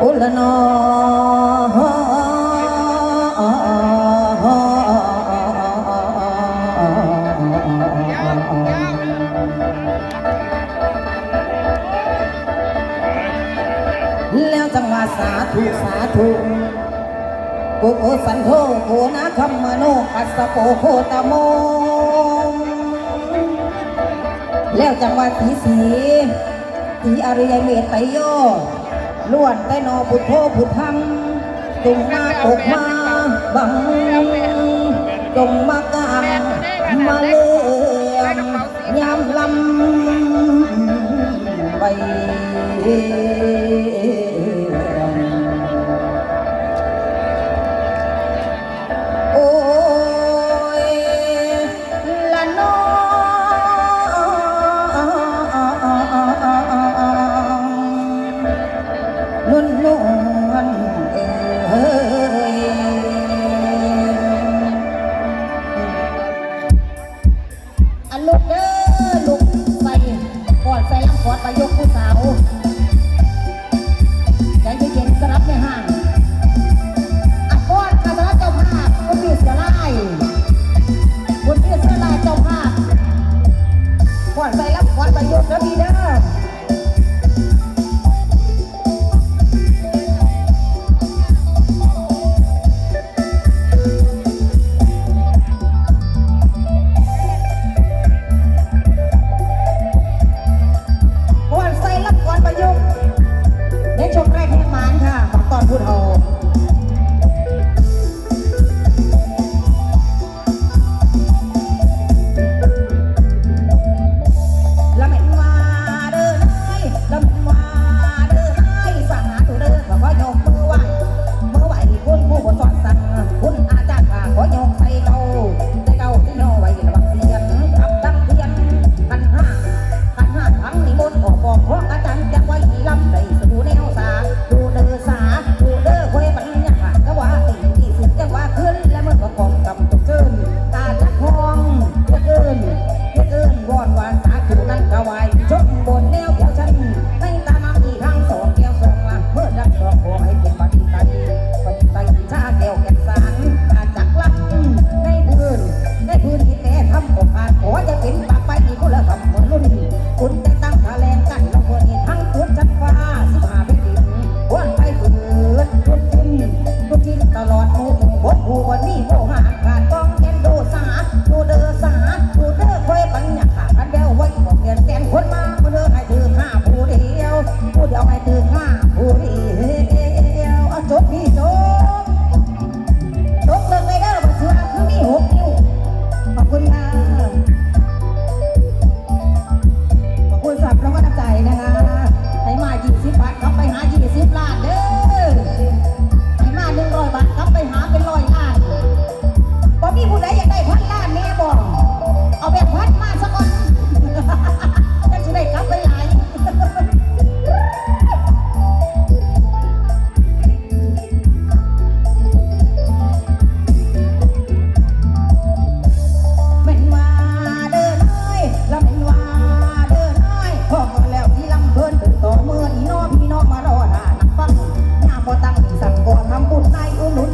โอละนอแล้วจังหวะสาธุสาธุโกโกสันโธโกนาคัมมโนกัสสะโปโคตโม แล้วจังหวัดสีสีสีอริยเมตไตโย ล้วนแต่นอพุทโธพุทธังจงมาตกมาบังจงมากางมาเลื่อมยามลำไป ใจอุนุ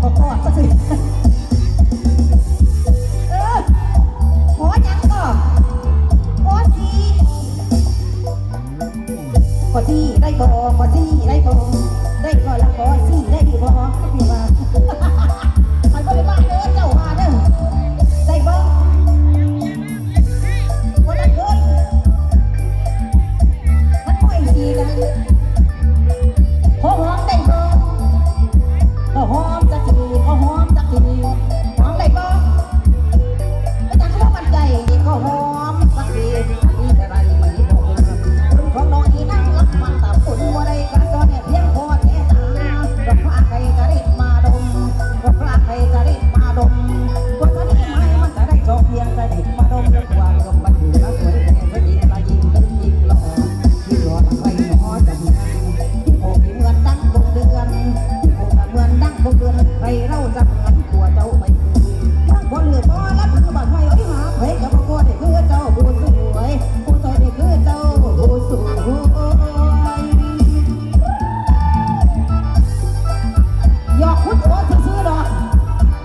ขอขอดก็งเออขอยังก็ขอสีขอสีได้บขอสีได้บ่ได้บ่ละขอสีได้บ่ก็พี่ว่า no.